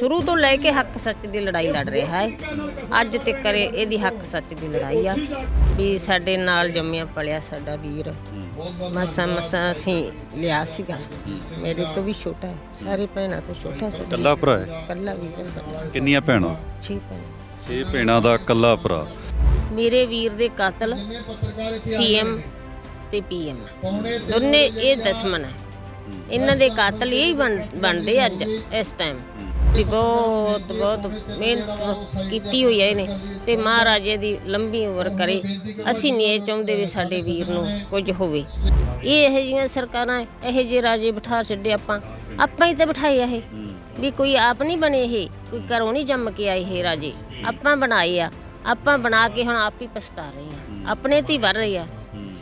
ਸ਼ੁਰੂ ਤੋਂ ਲੈ ਕੇ ਹੱਕ ਸੱਚ ਦੀ ਲੜਾਈ ਲੜ ਰਿਹਾ ਹੈ। ਅੱਜ ਤੱਕ ਇਹਦੀ ਹੱਕ ਸੱਚ ਦੀ ਲੜਾਈ ਆ। ਵੀ ਸਾਡੇ ਨਾਲ ਜੰਮਿਆ ਪਲਿਆ ਸਾਡਾ ਵੀਰ। ਮਸਾ ਮਸਾ ਅਸੀਂ ਲਿਆ ਸੀਗਾ। ਮੇਰੇ ਤੋਂ ਵੀ ਛੋਟਾ ਹੈ। ਸਾਰੇ ਭੈਣਾਂ ਤੋਂ ਛੋਟਾ ਸਾਡਾ ਕੱਲਾ ਭਰਾ ਹੈ? ਕੱਲਾ ਵੀਰ ਹੈ ਸਾਡਾ। ਕਿੰਨੀਆਂ ਭੈਣਾਂ? ਛੇ ਭੈਣਾਂ। ਛੇ ਭੈਣਾਂ ਦਾ ਕੱਲਾ ਭਰਾ। ਮੇਰੇ ਵੀਰ ਦੇ ਕਾਤਲ ਸੀਐਮ ਤੇ ਪੀਐਮ ਦੋਨੇ ਇਹ ਦੁਸ਼ਮਣ ਹੈ। ਇਹਨਾਂ ਦੇ ਕਾਤਲ ਇਹ ਹੀ ਬਣ- ਬਣਦੇ ਅੱਜ ਇਸ ਟਾਈਮ ਵੀ ਬਹੁਤ ਬਹੁਤ ਮਿਹਨਤ ਕੀਤੀ ਹੋਈ ਹੈ ਇਹਨੇ ਤੇ ਮਹਾਰਾਜੇ ਦੀ ਲੰਬੀ ਉਮਰ ਕਰੇ। ਅਸੀਂ ਨਹੀਂ ਇਹ ਚਾਹੁੰਦੇ ਵੀ ਸਾਡੇ ਵੀਰ ਨੂੰ ਕੁਝ ਹੋਵੇ। ਇਹ ਇਹੋ ਜਿਹੀਆਂ ਸਰਕਾਰਾਂ, ਇਹੋ ਜਿਹੇ ਰਾਜੇ ਬਿਠਾ ਛੱਡੇ ਆਪਾਂ। ਆਪਾਂ ਹੀ ਤਾਂ ਬਿਠਾਏ ਆ ਇਹ। ਵੀ ਕੋਈ ਆਪ ਨਹੀਂ ਬਣੇ ਇਹ, ਕੋਈ ਘਰੋਂ ਨਹੀਂ ਜੰਮ ਕੇ ਆਏ ਇਹ ਰਾਜੇ। ਆਪਾਂ ਬਣਾਏ ਆ। ਆਪਾਂ ਬਣਾ ਕੇ ਹੁਣ ਆਪ ਹੀ ਪਛਤਾ ਰਹੇ ਆ। ਆਪਣੇ ਤੇ ਹੀ ਵਰ ਰਹੇ ਆ।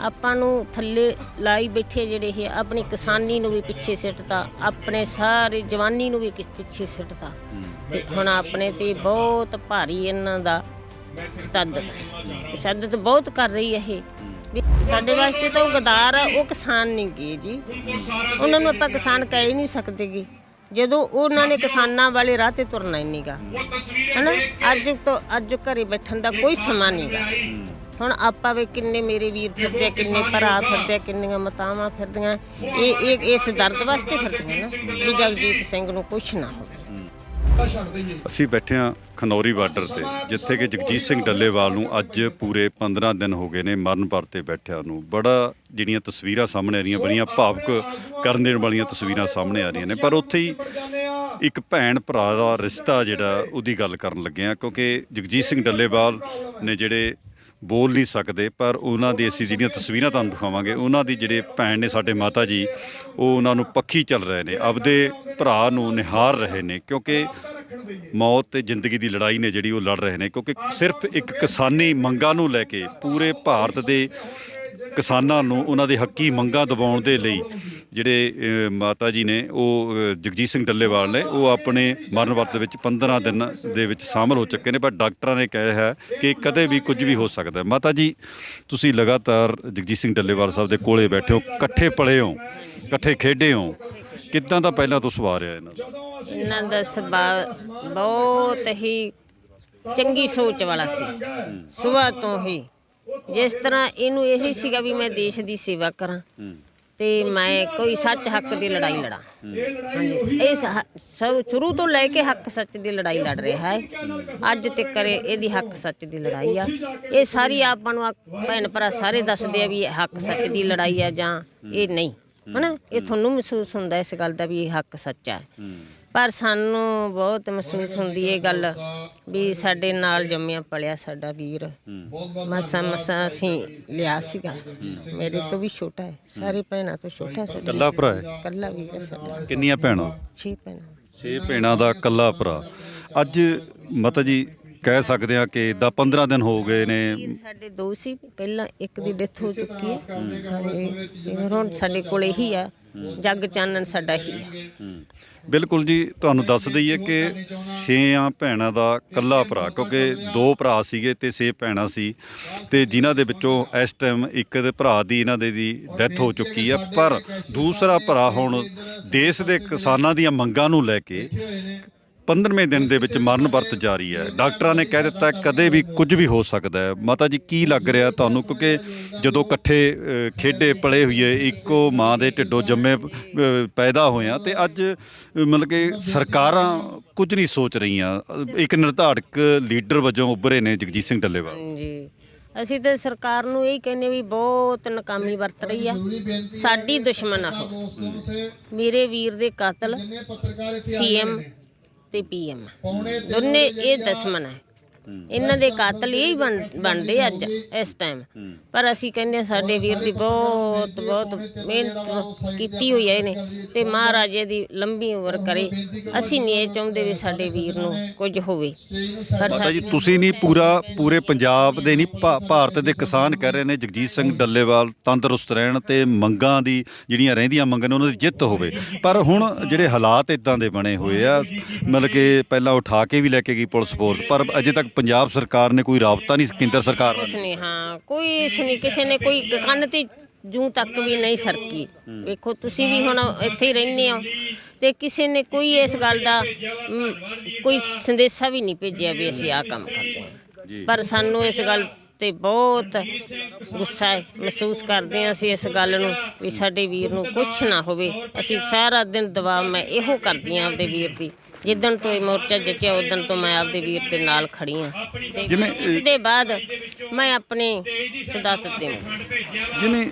ਆਪਾਂ ਨੂੰ ਥੱਲੇ ਲਾਈ ਬੈਠੇ ਜਿਹੜੇ ਇਹ, ਆਪਣੀ ਕਿਸਾਨੀ ਨੂੰ ਵੀ ਪਿੱਛੇ ਸਿੱਟਤਾ, ਆਪਣੇ ਸਾਰੇ ਜਵਾਨੀ ਨੂੰ ਵੀ ਕਿ- ਪਿੱਛੇ ਸਿੱਟਤਾ। ਤੇ ਹੁਣ ਆਪਣੇ ਤੇ ਬਹੁਤ ਭਾਰੀ ਇਹਨਾਂ ਦਾ ਤਸ਼ੱਦਦ ਤਸ਼ੱਦਦ ਬਹੁਤ ਕਰ ਰਹੀ ਹੈ ਇਹ। ਵੀ ਸਾਡੇ ਵਾਸਤੇ ਤਾਂ ਉਹ ਗਦਾਰ ਆ, ਉਹ ਕਿਸਾਨ ਨਹੀਂ ਗਏ ਜੀ। ਉਹਨਾਂ ਨੂੰ ਆਪਾਂ ਕਿਸਾਨ ਕਹਿ ਹੀ ਨਹੀਂ ਸਕਦੇ ਗੇ। ਜਦੋਂ ਉਹਨਾਂ ਨੇ ਕਿਸਾਨਾਂ ਵਾਲੇ ਰਾਹ ਤੇ ਤੁਰਨਾ ਹੀ ਨਹੀਂਗਾ ਹਨਾ? ਅੱਜ ਤੋਂ, ਅੱਜ ਘਰੇ ਬੈਠਣ ਦਾ ਕੋਈ ਸਮਾਂ ਨਹੀਂਗਾ ਹੁਣ ਆਪਾਂ ਵੀ ਕਿੰਨੇ ਮੇਰੇ ਵੀਰ ਫਿਰਦੇ ਆ, ਕਿੰਨੇ ਭਰਾ ਫਿਰਦੇ ਆ, ਕਿੰਨੀਆਂ ਮਤਾਵਾਂ ਫਿਰਦੀਆਂ। ਇਹ ਇਹ ਇਸ ਦਰਦ ਵਾਸਤੇ ਫਿਰਦੀਆਂ ਨਾ ਵੀ ਜਗਜੀਤ ਸਿੰਘ ਨੂੰ ਕੁਛ ਨਾ ਹੋਵੇ। ਅਸੀਂ ਬੈਠੇ ਹਾਂ ਖਨੌਰੀ ਬਾਰਡਰ ਤੇ ਜਿੱਥੇ ਕਿ ਜਗਜੀਤ ਸਿੰਘ ਡੱਲੇਵਾਲ ਨੂੰ ਅੱਜ ਪੂਰੇ 15 ਦਿਨ ਹੋ ਗਏ ਨੇ ਮਰਨ ਪਰ ਤੇ ਬੈਠਿਆਂ ਨੂੰ। ਬੜਾ ਜਿਹੜੀਆਂ ਤਸਵੀਰਾਂ ਸਾਹਮਣੇ ਆ ਰਹੀਆਂ ਬੜੀਆਂ ਭਾਵਕ ਕਰਨ ਦੇਣ ਵਾਲੀਆਂ ਤਸਵੀਰਾਂ ਸਾਹਮਣੇ ਆ ਰਹੀਆਂ ਨੇ। ਪਰ ਉੱਥੇ ਹੀ ਇੱਕ ਭੈਣ ਭਰਾ ਦਾ ਰਿਸ਼ਤਾ ਜਿਹੜਾ ਉਹਦੀ ਗੱਲ ਕਰਨ ਲੱਗੇ ਆ ਕਿਉਂਕਿ ਜਗਜੀਤ ਸਿੰਘ ਡੱਲੇਵਾਲ ਨੇ ਜਿਹੜੇ ਬੋਲ ਨਹੀਂ ਸਕਦੇ, ਪਰ ਉਹਨਾਂ ਦੀ ਅਸੀਂ ਜਿਹੜੀਆਂ ਤਸਵੀਰਾਂ ਤੁਹਾਨੂੰ ਦਿਖਾਵਾਂਗੇ, ਉਹਨਾਂ ਦੀ ਜਿਹੜੇ ਭੈਣ ਨੇ ਸਾਡੇ ਮਾਤਾ ਜੀ, ਉਹ ਉਹਨਾਂ ਨੂੰ ਪੱਖੀ ਚੱਲ ਰਹੇ ਨੇ, ਆਪਦੇ ਭਰਾ ਨੂੰ ਨਿਹਾਰ ਰਹੇ ਨੇ, ਕਿਉਂਕਿ ਮੌਤ ਤੇ ਜ਼ਿੰਦਗੀ ਦੀ ਲੜਾਈ ਨੇ ਜਿਹੜੀ ਉਹ ਲੜ ਰਹੇ ਨੇ, ਕਿਉਂਕਿ ਸਿਰਫ ਇੱਕ ਕਿਸਾਨੀ ਮੰਗਾਂ ਨੂੰ ਲੈ ਕੇ ਪੂਰੇ ਭਾਰਤ ਦੇ ਕਿਸਾਨਾਂ ਨੂੰ ਉਹਨਾਂ ਦੇ ਹੱਕੀ ਮੰਗਾਂ ਦਬਾਉਣ ਦੇ ਲਈ ਜਿਹੜੇ ਮਾਤਾ ਜੀ ਨੇ ਉਹ ਜਗਜੀਤ ਸਿੰਘ ਡੱਲੇਵਾਲ ਨੇ ਉਹ ਆਪਣੇ ਮਰਨ ਵਰਤ ਦੇ ਵਿੱਚ 15 ਦਿਨ ਦੇ ਵਿੱਚ ਸ਼ਾਮਲ ਹੋ ਚੁੱਕੇ ਨੇ ਪਰ ਡਾਕਟਰਾਂ ਨੇ ਕਿਹਾ ਹੈ ਕਿ ਕਦੇ ਵੀ ਕੁਝ ਵੀ ਹੋ ਸਕਦਾ ਹੈ। ਮਾਤਾ ਜੀ ਤੁਸੀਂ ਲਗਾਤਾਰ ਜਗਜੀਤ ਸਿੰਘ ਡੱਲੇਵਾਲ ਸਾਹਿਬ ਦੇ ਕੋਲੇ ਬੈਠੇ ਹੋ ਇਕੱਠੇ ਪਲੇ ਹੋ ਇਕੱਠੇ ਖੇਡੇ ਹੋ ਕਿੱਦਾਂ ਦਾ ਪਹਿਲਾਂ ਤੋਂ ਸੁਭਾਅ ਰਿਹਾ ਇਹਨਾਂ ਦਾ? ਇਹਨਾਂ ਦਾ ਸੁਭਾਅ ਬਹੁਤ ਹੀ ਚੰਗੀ ਸੋਚ ਵਾਲਾ ਸੀ। ਸੁਬਾਹ ਤੋਂ ਹੀ। ਜਿਸ ਤਰ੍ਹਾਂ ਇਹਨੂੰ ਇਹੀ ਸੀਗਾ ਵੀ ਮੈਂ ਦੇਸ਼ ਦੀ ਸੇਵਾ ਕਰਾਂ। ਤੇ ਮੈਂ ਕੋਈ ਸੱਚ ਹੱਕ ਦੀ ਲੜਾਈ ਲੜਾਂ। ਹਾਂਜੀ। ਇਹ ਸ- ਸਭ ਸ਼ੁਰੂ ਤੋਂ ਲੈ ਕੇ ਹੱਕ ਸੱਚ ਦੀ ਲੜਾਈ ਲੜ ਰਿਹਾ ਹੈ। ਅੱਜ ਤੱਕ ਇਹਦੀ ਹੱਕ ਸੱਚ ਦੀ ਲੜਾਈ ਆ। ਇਹ ਸਾਰੀ ਆਪਾਂ ਨੂੰ ਆ ਭੈਣ ਭਰਾ ਸਾਰੇ ਦੱਸਦੇ ਆ ਵੀ ਇਹ ਹੱਕ ਸੱਚ ਦੀ ਲੜਾਈ ਆ ਜਾਂ ਇਹ ਨਹੀਂ। ਹਨਾ? ਇਹ ਤੁਹਾਨੂੰ ਮਹਿਸੂਸ ਹੁੰਦਾ ਇਸ ਗੱਲ ਦਾ ਵੀ ਇਹ ਹੱਕ ਸੱਚਾ ਹੈ ਪਰ ਸਾਨੂੰ ਬਹੁਤ ਮਹਿਸੂਸ ਹੁੰਦੀ ਇਹ ਗੱਲ ਵੀ ਸਾਡੇ ਨਾਲ ਜੰਮਿਆ ਪਲਿਆ ਸਾਡਾ ਵੀਰ। ਮਸਾ ਮਸਾ ਅਸੀਂ ਲਿਆ ਸੀਗਾ। ਮੇਰੇ ਤੋਂ ਵੀ ਛੋਟਾ ਹੈ। ਸਾਰੇ ਭੈਣਾਂ ਤੋਂ ਛੋਟਾ ਸਾਡਾ ਕੱਲਾ ਭਰਾ ਹੈ? ਕੱਲਾ ਵੀਰ ਹੈ ਸਾਡਾ। ਕਿੰਨੀਆਂ ਭੈਣਾਂ? ਛੇ ਭੈਣਾਂ। ਛੇ ਭੈਣਾਂ ਦਾ ਕੱਲਾ ਭਰਾ। ਅੱਜ ਮਾਤਾ ਜੀ ਕਹਿ ਸਕਦੇ ਆ ਕਿ ਦਾ 15 ਦਿਨ ਹੋ ਗਏ ਨੇ। ਸਾਡੇ ਦੋ ਸੀ। ਪਹਿਲਾਂ ਇੱਕ ਦੀ ਡੈਥ ਹੋ ਚੁੱਕੀ ਹੈ। ਹਾਂਜੀ ਹੁਣ ਸਾਡੇ ਕੋਲ ਇਹੀ ਆ। ਜੱਗ ਚਾਨਣ ਸਾਡਾ ਹੀ ਆ। ਬਿਲਕੁਲ ਜੀ, ਤੁਹਾਨੂੰ ਦੱਸ ਦਈਏ ਕਿ ਛੇਆਂ ਭੈਣਾਂ ਦਾ ਕੱਲਾ ਭਰਾ, ਕਿਉਂਕਿ ਦੋ ਭਰਾ ਸੀਗੇ ਤੇ ਛੇ ਭੈਣਾਂ ਸੀ ਤੇ ਜਿਨ੍ਹਾਂ ਦੇ ਵਿੱਚੋਂ ਇਸ ਟਾਈਮ ਇੱਕ ਦੇ ਭਰਾ ਦੀ ਇਹਨਾਂ ਦੇ ਦੀ ਡੈਥ ਹੋ ਚੁੱਕੀ ਹੈ ਪਰ ਦੂਸਰਾ ਭਰਾ ਹੁਣ ਦੇਸ਼ ਦੇ ਕਿਸਾਨਾਂ ਦੀਆਂ ਮੰਗਾਂ ਨੂੰ ਲੈ ਕੇ 15ਵੇਂ ਦਿਨ ਦੇ ਵਿੱਚ ਮਰਨ ਵਰਤ ਜਾਰੀ ਹੈ। ਡਾਕਟਰਾਂ ਨੇ ਕਹਿ ਦਿੱਤਾ ਕਦੇ ਵੀ ਕੁਝ ਵੀ ਹੋ ਸਕਦਾ ਹੈ। ਮਾਤਾ ਜੀ ਕੀ ਲੱਗ ਰਿਹਾ ਤੁਹਾਨੂੰ? ਕਿਉਂਕਿ ਜਦੋਂ ਇਕੱਠੇ ਖੇਡੇ ਪਲੇ ਹੋਈਏ ਇੱਕੋ ਮਾਂ ਦੇ ਢਿੱਡੋਂ ਜੰਮੇ ਪੈਦਾ ਹੋਇਆ ਤੇ ਅੱਜ ਮਤਲਬ ਕਿ ਸਰਕਾਰਾਂ ਕੁਝ ਨਹੀਂ ਸੋਚ ਰਹੀਆਂ। ਇੱਕ ਨਿਰਧਾਰਕ ਲੀਡਰ ਵਜੋਂ ਉੱਭਰੇ ਨੇ ਜਗਜੀਤ ਸਿੰਘ ਡੱਲੇਵਾਲ। ਜੀ ਅਸੀਂ ਤਾਂ ਸਰਕਾਰ ਨੂੰ ਇਹ ਕਹਿੰਨੇ ਵੀ ਬਹੁਤ ਨਕਾਮੀ ਵਰਤ ਰਹੀ ਆ ਸਾਡੀ ਦੁਸ਼ਮਣ ਆ ਉਹ। ਮੇਰੇ ਵੀਰ ਦੇ ਕਾਤਲ ਸੀਐਮ ਤੇ ਪੀਐਮ ਦੋਨੇ ਇਹ ਦੁਸ਼ਮਣ ਹੈ ਇਹਨਾਂ ਦੇ ਕਾਤਲ ਇਹ ਹੀ ਬਣ- ਬਣਦੇ ਅੱਜ ਇਸ ਟਾਈਮ ਪਰ ਅਸੀਂ ਕਹਿੰਦੇ ਹਾਂ ਸਾਡੇ ਵੀਰ ਦੀ ਬਹੁਤ ਬਹੁਤ ਮਿਹਨਤ ਕੀਤੀ ਹੋਈ ਹੈ ਇਹਨੇ ਤੇ ਮਹਾਰਾਜੇ ਦੀ ਲੰਬੀ ਉਮਰ ਕਰੇ। ਅਸੀਂ ਨਹੀਂ ਇਹ ਚਾਹੁੰਦੇ ਵੀ ਸਾਡੇ ਵੀਰ ਨੂੰ ਕੁਝ ਹੋਵੇ। ਪਰ ਮਾਤਾ ਜੀ ਤੁਸੀਂ ਨਹੀਂ ਪੂਰਾ ਪੂਰੇ ਪੰਜਾਬ ਦੇ ਨਹੀਂ ਭਾ- ਭਾਰਤ ਦੇ ਕਿਸਾਨ ਕਹਿ ਰਹੇ ਨੇ। ਜਗਜੀਤ ਸਿੰਘ ਡੱਲੇਵਾਲ ਤੰਦਰੁਸਤ ਰਹਿਣ ਤੇ ਮੰਗਾਂ ਦੀ ਜਿਹੜੀਆਂ ਰਹਿੰਦੀਆਂ ਮੰਗਾਂ ਨੇ ਉਹਨਾਂ ਦੀ ਜਿੱਤ ਹੋਵੇ। ਪਰ ਹੁਣ ਜਿਹੜੇ ਹਾਲਾਤ ਇਦਾਂ ਦੇ ਬਣੇ ਹੋਏ ਆ ਮਤਲਬ ਕਿ ਪਹਿਲਾਂ ਉਠਾ ਕੇ ਵੀ ਲੈ ਕੇ ਗਈ ਪੁਲਿਸ ਫੋਰਸ ਪਰ ਅਜੇ ਤੱਕ ਪੰਜਾਬ ਸਰਕਾਰ ਨੇ ਕੋਈ ਰਾਬਤਾ ਨਹੀਂ ਕੇਂਦਰ ਸਰਕਾਰ ਨਾਲ ਕੁਛ ਨਹੀਂ ਹਾਂ ਕੋਈ ਇਸ ਨਹੀਂ ਕਿਸੇ ਨੇ ਕੋਈ ਕੰਨ ਤੇ ਜੂੰ ਤੱਕ ਵੀ ਨਹੀਂ ਸਰਕੀ। ਵੇਖੋ ਤੁਸੀਂ ਵੀ ਹੁਣ ਇੱਥੇ ਹੀ ਰਹਿੰਦੇ ਹੋ ਤੇ ਕਿਸੇ ਨੇ ਕੋਈ ਇਸ ਗੱਲ ਦਾ ਮ, ਕੋਈ ਸੰਦੇਸ਼ਾ ਵੀ ਨਹੀਂ ਭੇਜਿਆ ਵੀ ਅਸੀਂ ਆਹ ਕੰਮ ਕਰਦੇ ਹਾਂ। ਪਰ ਸਾਨੂੰ ਇਸ ਗੱਲ ਤੇ ਬਹੁਤ ਗੁੱਸਾ ਹੈ ਮਹਿਸੂਸ ਕਰਦੇ ਹਾਂ ਅਸੀਂ ਇਸ ਗੱਲ ਨੂੰ ਵੀ ਸਾਡੇ ਵੀਰ ਨੂੰ ਕੁਝ ਨਾ ਹੋਵੇ। ਅਸੀਂ ਸਾਰਾ ਦਿਨ ਦਬਾਅ ਮੈਂ ਇਹੋ ਕਰਦੀ ਹਾਂ ਆਪਦੇ ਵੀਰ ਦੀ। ਜਿੱਦਣ ਤੋਂ ਇਹ ਮੋਰਚਾ ਜਿੱਤਿਆ ਉਦੋਂ ਤੋਂ ਮੈਂ ਆਪਦੇ ਵੀਰ ਦੇ ਨਾਲ ਖੜੀ ਹਾਂ ਜਿਵੇਂ, ਇਸ ਦੇ ਬਾਅਦ ਮੈਂ ਆਪਣੇ ਸਿਧਾਂਤ ਦੇਵਾਂ ਜਿਵੇਂ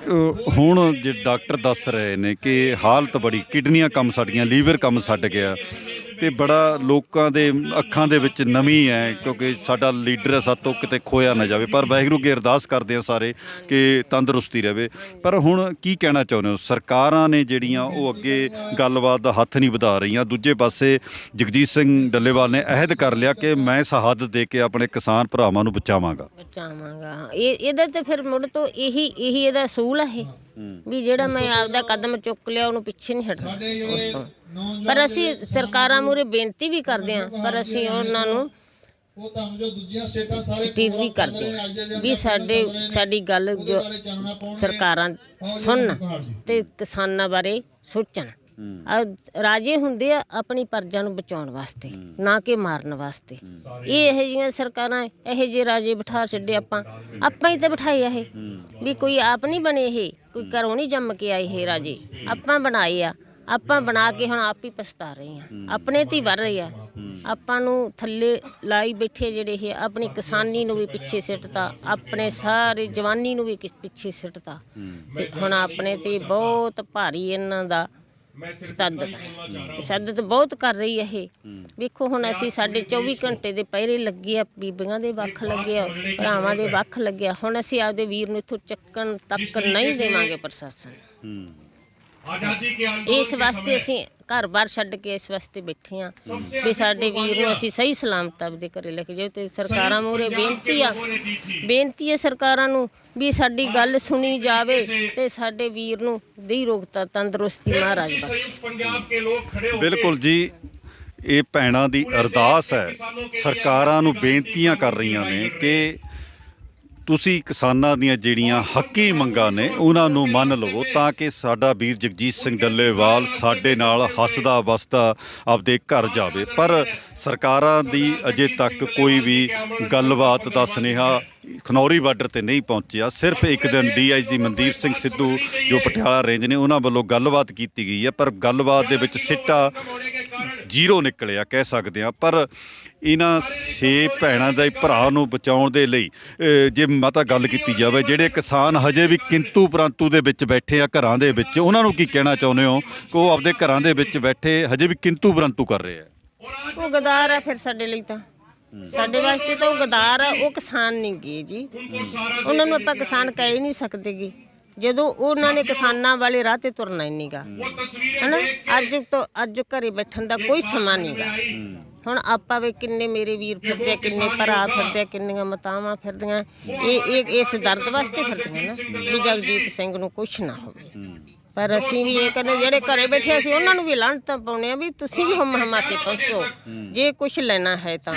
ਹੁਣ ਜੇ ਡਾਕਟਰ ਦੱਸ ਰਹੇ ਨੇ ਕਿ ਹਾਲਤ ਬੜੀ ਕਿਡਨੀਆਂ ਕੰਮ ਛੱਡ ਗਈਆਂ ਲੀਵਰ ਕੰਮ ਛੱਡ ਗਿਆ ਤੇ ਬੜਾ ਲੋਕਾਂ ਦੇ ਅੱਖਾਂ ਦੇ ਵਿੱਚ ਨਮੀ ਹੈ, ਕਿਉਂਕਿ ਸਾਡਾ ਲੀਡਰ ਹੈ, ਸਾਤੋਂ ਕਿਤੇ ਖੋਇਆ ਨਾ ਜਾਵੇ। ਪਰ ਵਾਹਿਗੁਰੂ ਕੀ ਅਰਦਾਸ ਕਰਦੇ ਆ ਸਾਰੇ ਕਿ ਤੰਦਰੁਸਤੀ ਰਹੇ ਪਰ ਹੁਣ ਕੀ ਕਹਿਣਾ ਚਾਹੁੰਦੇ ਹੋ? ਸਰਕਾਰਾਂ ਨੇ ਜਿਹੜੀਆਂ ਉਹ ਅੱਗੇ ਗੱਲਬਾਤ ਦਾ ਹੱਥ ਨਹੀਂ ਵਧਾ ਰਹੀਆਂ। ਦੂਜੇ ਪਾਸੇ ਜਗਜੀਤ ਸਿੰਘ ਡੱਲੇਵਾਲ ਨੇ ਅਹਿਦ ਕਰ ਲਿਆ ਕਿ ਮੈਂ ਸ਼ਹਾਦਤ ਦੇ ਕੇ ਆਪਣੇ ਕਿਸਾਨ ਭਰਾਵਾਂ ਨੂੰ ਬਚਾਵਾਂਗਾ। ਬਚਾਵਾਂਗਾ ਇਹ, ਇਹਦਾ ਤੇ ਫਿਰ ਮੁੜ ਤੋਂ ਇਹੀ ਇਹੀ ਇਹਦਾ ਅਸੂਲ ਹੈ ਵੀ ਜਿਹੜਾ ਮੈਂ ਆਪਦਾ ਕਦਮ ਚੁੱਕ ਲਿਆ ਉਹਨੂੰ ਪਿੱਛੇ ਨਹੀਂ ਹਟਣਾ ਉਸ ਤੋਂ ਪਰ ਅਸੀਂ ਸਰਕਾਰਾਂ ਮੂਰੇ ਬੇਨਤੀ ਵੀ ਕਰਦੇ ਹਾਂ ਪਰ ਅਸੀਂ ਉਹਨਾਂ ਨੂੰ ਉਹ ਤੁਹਾਨੂੰ ਜੋ ਦੂਜੀਆਂ ਸਟੇਟਾਂ ਸਾਰੇ ਵੀ ਕਰਦੇ ਵੀ ਸਾਡੇ ਸਾਡੀ ਗੱਲ ਜੋ ਸਰਕਾਰਾਂ ਸੁਣਨ ਤੇ ਕਿਸਾਨਾਂ ਬਾਰੇ ਸੋਚਣ। ਆ ਰਾਜੇ ਹੁੰਦੇ ਆ ਆਪਣੀ ਪਰਜਾ ਨੂੰ ਬਚਾਉਣ ਵਾਸਤੇ, ਨਾ ਕਿ ਮਾਰਨ ਵਾਸਤੇ। ਇਹ ਇਹੋ ਜਿਹੀਆਂ ਸਰਕਾਰਾਂ, ਇਹੋ ਜਿਹੇ ਰਾਜੇ ਬਿਠਾ ਛੱਡੇ ਆਪਾਂ। ਆਪਾਂ ਹੀ ਤੇ ਬਿਠਾਏ ਆ ਇਹ। ਵੀ ਕੋਈ ਆਪ ਨਹੀਂ ਬਣੇ ਇਹ, ਕੋਈ ਘਰੋਂ ਨਹੀਂ ਜੰਮ ਕੇ ਆਏ ਇਹ ਰਾਜੇ। ਆਪਾਂ ਬਣਾਏ ਆ। ਆਪਾਂ ਬਣਾ ਕੇ ਹੁਣ ਆਪ ਹੀ ਪਛਤਾ ਰਹੇ ਆ। ਆਪਣੇ ਤੇ ਵਰ ਰਹੇ ਆ। ਆਪਾਂ ਨੂੰ ਥੱਲੇ ਲਾਈ ਬੈਠੇ ਜਿਹੜੇ ਇਹ, ਆਪਣੀ ਕਿਸਾਨੀ ਨੂੰ ਵੀ ਪਿੱਛੇ ਸਿੱਟਤਾ, ਆਪਣੇ ਸਾਰੇ ਜਵਾਨੀ ਨੂੰ ਵੀ ਕਿ- ਪਿੱਛੇ ਸਿੱਟਤਾ। ਤੇ ਹੁਣ ਆਪਣੇ ਤੇ ਬਹੁਤ ਭਾਰੀ ਇਹਨਾਂ ਦਾ ਸਤੱਦਤ ਤੇ ਸਤੱਦਤ ਬਹੁਤ ਕਰ ਰਹੀ ਹੈ ਇਹ। ਵੇਖੋ ਹੁਣ ਅਸੀਂ ਸਾਡੇ 24 ਘੰਟੇ ਦੇ ਪਹਿਰੇ ਲੱਗੇ ਆ ਬੀਬੀਆਂ ਦੇ ਵੱਖ ਲੱਗੇ ਆ ਭਰਾਵਾਂ ਦੇ ਵੱਖ ਲੱਗੇ ਆ ਹੁਣ ਅਸੀਂ ਆਪਦੇ ਵੀਰ ਨੂੰ ਇੱਥੋਂ ਚੱਕਣ ਤੱਕ ਨਹੀਂ ਦੇਵਾਂਗੇ ਪ੍ਰਸ਼ਾਸਨ। ਇਸ ਵਾਸਤੇ ਅਸੀਂ ਘਰ-ਬਾਰ ਛੱਡ ਕੇ ਇਸ ਵਾਸਤੇ ਬੈਠੇ ਆ ਵੀ ਸਾਡੇ ਵੀਰ ਨੂੰ ਅਸੀਂ ਸਹੀ ਸਲਾਮਤ ਆਪਦੇ ਘਰੇ ਲੈ ਕੇ ਜਾਓ ਤੇ ਸਰਕਾਰਾਂ ਮੂਹਰੇ ਬੇਨਤੀ ਆ ਬੇਨਤੀ ਹੈ ਸਰਕਾਰਾਂ ਨੂੰ ਵੀ ਸਾਡੀ ਗੱਲ ਸੁਣੀ ਜਾਵੇ ਤੇ ਸਾਡੇ ਵੀਰ ਨੂੰ ਦੇਈ ਰੋਗਤਾ ਤੰਦਰੁਸਤੀ ਮਹਾਰਾਜ ਬਖਸ਼ੇ। ਬਿਲਕੁਲ ਜੀ ਇਹ ਭੈਣਾਂ ਦੀ ਅਰਦਾਸ ਹੈ। ਸਰਕਾਰਾਂ ਨੂੰ ਬੇਨਤੀਆਂ ਕਰ ਰਹੀਆਂ ਨੇ ਕਿ ਤੁਸੀਂ ਕਿਸਾਨਾਂ ਦੀਆਂ ਜਿਹੜੀਆਂ ਹੱਕੀ ਮੰਗਾਂ ਨੇ, ਉਹਨਾਂ ਨੂੰ ਮੰਨ ਲਵੋ ਤਾਂ ਕਿ ਸਾਡਾ ਵੀਰ ਜਗਜੀਤ ਸਿੰਘ ਡੱਲੇਵਾਲ ਸਾਡੇ ਨਾਲ ਹੱਸਦਾ ਵਸਦਾ ਆਪਦੇ ਘਰ ਜਾਵੇ। ਪਰ ਸਰਕਾਰਾਂ ਦੀ ਅਜੇ ਤੱਕ ਕੋਈ ਵੀ ਗੱਲਬਾਤ ਦਾ ਸੁਨੇਹਾ ਖਨੌਰੀ ਬਾਰਡਰ ਤੇ ਨਹੀਂ ਪਹੁੰਚਿਆ। ਸਿਰਫ ਇੱਕ ਦਿਨ ਡੀਆਈਜੀ ਮਨਦੀਪ ਸਿੰਘ ਸਿੱਧੂ, ਜੋ ਪਟਿਆਲਾ ਰੇਂਜ ਨੇ, ਉਹਨਾਂ ਵੱਲੋਂ ਗੱਲਬਾਤ ਕੀਤੀ ਗਈ ਹੈ। ਪਰ ਗੱਲਬਾਤ ਦੇ ਵਿੱਚ ਸਿੱਟਾ ਜ਼ੀਰੋ ਨਿਕਲਿਆ ਕਹਿ ਸਕਦੇ ਆ ਪਰ ਇਹਨਾਂ ਛੇ ਭੈਣਾਂ ਦੇ ਭਰਾ ਨੂੰ ਬਚਾਉਣ ਦੇ ਲਈ ਜੇ ਮਾਤਾ ਗੱਲ ਕੀਤੀ ਜਾਵੇ, ਜਿਹੜੇ ਕਿਸਾਨ ਹਜੇ ਵੀ ਕਿੰਤੂ ਪਰੰਤੂ ਦੇ ਵਿੱਚ ਬੈਠੇ ਆ ਘਰਾਂ ਦੇ ਵਿੱਚ, ਉਹਨਾਂ ਨੂੰ ਕੀ ਕਹਿਣਾ ਚਾਹੁੰਦੇ ਹੋ ਕਿ ਉਹ ਆਪਦੇ ਘਰਾਂ ਦੇ ਵਿੱਚ ਬੈਠੇ ਹਜੇ ਵੀ ਕਿੰਤੂ ਪਰੰਤੂ ਕਰ ਰਹੇ ਆ? ਉਹ ਗਦਾਰ ਆ ਫਿਰ ਸਾਡੇ ਲਈ ਤਾਂ। ਸਾਡੇ ਵਾਸਤੇ ਤਾਂ ਉਹ ਗਦਾਰ ਆ, ਉਹ ਕਿਸਾਨ ਨਹੀਂ ਗੇ ਜੀ। ਉਹਨਾਂ ਨੂੰ ਆਪਾਂ ਕਿਸਾਨ ਕਹਿ ਹੀ ਨਹੀਂ ਸਕਦੇਗੇ। ਜਦੋਂ ਉਹਨਾਂ ਨੇ ਕਿਸਾਨਾਂ ਵਾਲੇ ਰਾਹ ਤੇ ਤੁਰਨਾ ਹੀ ਨਹੀਂਗਾ ਹਨਾ? ਅੱਜ ਤੋਂ ਅੱਜ ਘਰੇ ਬੈਠਣ ਦਾ ਕੋਈ ਸਮਾਂ ਨਹੀਂਗਾ ਹੁਣ ਆਪਾਂ ਵੇ ਕਿੰਨੇ ਮੇਰੇ ਵੀਰ ਫਿਰਦੇ ਕਿੰਨੇ ਭਰਾ ਫਿਰਦੇ ਕਿੰਨੀਆਂ ਮਤਾਵਾਂ ਫਿਰਦੀਆਂ। ਇਹ ਇਹ ਇਸ ਦਰਦ ਵਾਸਤੇ ਫਿਰਦੀਆਂ ਨਾ ਵੀ ਜਗਜੀਤ ਸਿੰਘ ਨੂੰ ਕੁਝ ਨਾ ਹੋਵੇ। ਪਰ ਅਸੀਂ ਵੀ ਇਹ ਕਹਿੰਦੇ ਜਿਹੜੇ ਘਰੇ ਬੈਠੇ ਅਸੀਂ ਉਹਨਾਂ ਨੂੰ ਵੀ ਲਾਂਟਾਂ ਪਾਉਣੇ ਆ ਵੀ ਤੁਸੀਂ ਵੀ ਹਮ ਹਮਾ ਕੇ ਪਹੁੰਚੋ ਜੇ ਕੁਝ ਲੈਣਾ ਹੈ ਤਾਂ।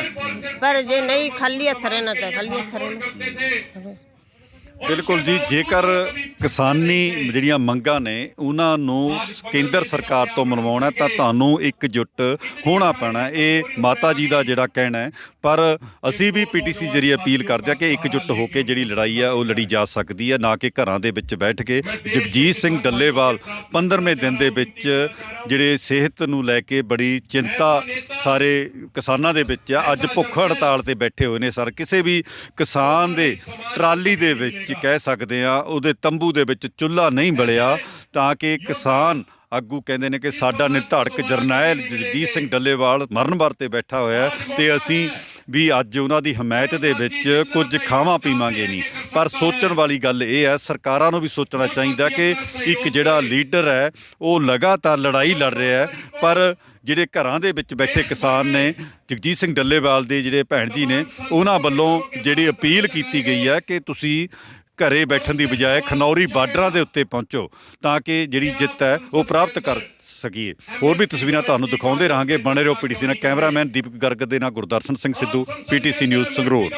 ਪਰ ਜੇ ਨਹੀਂ ਖਾਲੀ ਹੱਥ ਰਹਿਣਾ ਤਾਂ ਖਾਲੀ ਹੱਥ ਰਹਿਣਾ। ਬਿਲਕੁਲ ਜੀ, ਜੇਕਰ ਕਿਸਾਨੀ ਜਿਹੜੀਆਂ ਮੰਗਾਂ ਨੇ, ਉਹਨਾਂ ਨੂੰ ਕੇਂਦਰ ਸਰਕਾਰ ਤੋਂ ਮਨਵਾਉਣਾ ਤਾਂ ਤੁਹਾਨੂੰ ਇਕਜੁੱਟ ਹੋਣਾ ਪੈਣਾ ਇਹ ਮਾਤਾ ਜੀ ਦਾ ਜਿਹੜਾ ਕਹਿਣਾ ਹੈ। ਪਰ ਅਸੀਂ ਵੀ ਪੀਟੀਸੀ ਜਰੀਏ ਅਪੀਲ ਕਰਦੇ ਆ ਕਿ ਇਕਜੁੱਟ ਹੋ ਕੇ ਜਿਹੜੀ ਲੜਾਈ ਆ ਉਹ ਲੜੀ ਜਾ ਸਕਦੀ ਹੈ, ਨਾ ਕਿ ਘਰਾਂ ਦੇ ਵਿੱਚ ਬੈਠ ਕੇ। ਜਗਜੀਤ ਸਿੰਘ ਡੱਲੇਵਾਲ 15ਵੇਂ ਦਿਨ ਦੇ ਵਿੱਚ ਜਿਹੜੇ ਸਿਹਤ ਨੂੰ ਲੈ ਕੇ ਬੜੀ ਚਿੰਤਾ ਸਾਰੇ ਕਿਸਾਨਾਂ ਦੇ ਵਿੱਚ ਆ, ਅੱਜ ਭੁੱਖ ਹੜਤਾਲ ਤੇ ਬੈਠੇ ਹੋਏ ਨੇ ਸਰ। ਕਿਸੇ ਵੀ ਕਿਸਾਨ ਦੇ ਟਰਾਲੀ ਦੇ ਵਿੱਚ ਕਹਿ ਸਕਦੇ ਆ ਉਹਦੇ ਤੰਬੂ ਦੇ ਵਿੱਚ ਚੁੱਲ੍ਹਾ ਨਹੀਂ ਬਲਿਆ ਤਾਂ ਕਿ ਕਿਸਾਨ ਆਗੂ ਕਹਿੰਦੇ ਨੇ ਕਿ ਸਾਡਾ ਨਿਰਧੜਕ ਜਰਨੈਲ ਜਗਜੀਤ ਸਿੰਘ ਡੱਲੇਵਾਲ ਮਰਨ ਵਰ ਤੇ ਬੈਠਾ ਹੋਇਆ ਹੈ ਤੇ ਅਸੀਂ ਵੀ ਅੱਜ ਉਹਨਾਂ ਦੀ ਹਮਾਇਤ ਦੇ ਵਿੱਚ ਕੁਝ ਖਾਵਾਂ ਪੀਵਾਂਗੇ ਨਹੀਂ। ਪਰ ਸੋਚਣ ਵਾਲੀ ਗੱਲ ਇਹ ਹੈ, ਸਰਕਾਰਾਂ ਨੂੰ ਵੀ ਸੋਚਣਾ ਚਾਹੀਦਾ ਕਿ ਇੱਕ ਜਿਹੜਾ ਲੀਡਰ ਹੈ, ਉਹ ਲਗਾਤਾਰ ਲੜਾਈ ਲੜ ਰਿਹਾ ਹੈ। ਪਰ ਜਿਹੜੇ ਘਰਾਂ ਦੇ ਵਿੱਚ ਬੈਠੇ ਕਿਸਾਨ ਨੇ, ਜਗਜੀਤ ਸਿੰਘ ਡੱਲੇਵਾਲ ਦੇ ਜਿਹੜੇ ਭੈਣ ਜੀ ਨੇ, ਉਹਨਾਂ ਵੱਲੋਂ ਜਿਹੜੀ ਅਪੀਲ ਕੀਤੀ ਗਈ ਹੈ ਕਿ ਤੁਸੀਂ ਘਰੇ ਬੈਠਣ ਦੀ ਬਜਾਏ ਖਨੌਰੀ ਬਾਰਡਰਾਂ ਦੇ ਉੱਤੇ ਪਹੁੰਚੋ ਤਾਂ ਕਿ ਜਿਹੜੀ ਜਿੱਤ ਹੈ ਉਹ ਪ੍ਰਾਪਤ ਕਰ ਸਕੀਏ। ਹੋਰ ਵੀ ਤਸਵੀਰਾਂ ਤੁਹਾਨੂੰ ਦਿਖਾਉਂਦੇ ਰਹਾਂਗੇ। ਬਣੇ ਰਹੋ ਪੀਟੀਸੀ ਨਾਲ। ਕੈਮਰਾਮੈਨ ਦੀਪਕ ਗਰਗ ਦੇ ਨਾਲ ਗੁਰਦਰਸ਼ਨ ਸਿੰਘ ਸਿੱਧੂ, ਪੀਟੀਸੀ ਨਿਊਜ਼ ਸੰਗਰੂਰ।